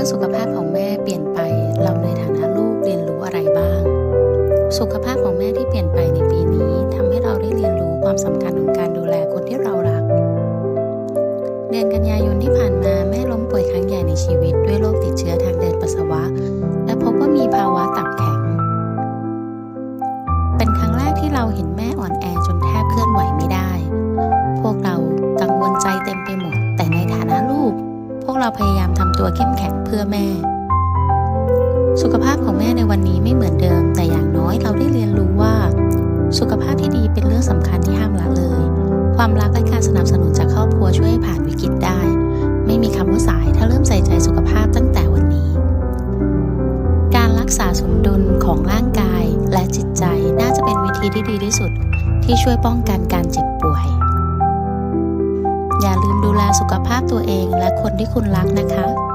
มื่อสุขภาพของแม่เปลี่ยนไปเราในฐานะลูกเรียนรู้อะไรบ้าง สุขภาพของแม่ที่เปลี่ยนไปในปีนี้ทำให้เราได้เรียนรู้ความสำคัญของการดูแลคนที่เรารัก เดือนกันยายนที่ผ่านมาแม่ล้มป่วยครั้งใหญ่ในชีวิตด้วยโรคติดเชื้อทางเดินปัสสาวะ และพบว่ามีภาวะตับแข็ง เป็นครั้งแรกที่เราเห็นแม่อ่อนแอจนแทบเคลื่อนไหวไม่ได้ พวกเรากังวลใจเต็มไปหมด เราพยายามทำตัวเข้มแข็งเพื่อแม่ สุขภาพของแม่ในวันนี้ไม่เหมือนเดิม แต่อย่างน้อยเราได้เรียนรู้ว่า สุขภาพที่ดีเป็นเรื่องสำคัญที่ห้ามละเลย ความรักและการสนับสนุนจากครอบครัวช่วยให้ผ่านวิกฤตได้ ไม่มีคำว่าสายถ้าเริ่มใส่ใจสุขภาพตั้งแต่วันนี้ การรักษาสมดุลของร่างกายและจิตใจน่าจะเป็นวิธีที่ดีที่สุด ที่ช่วยป้องกันการเจ็บป่วย อย่าลืมดูแลสุขภาพ ตัวเองและคนที่คุณรักนะคะ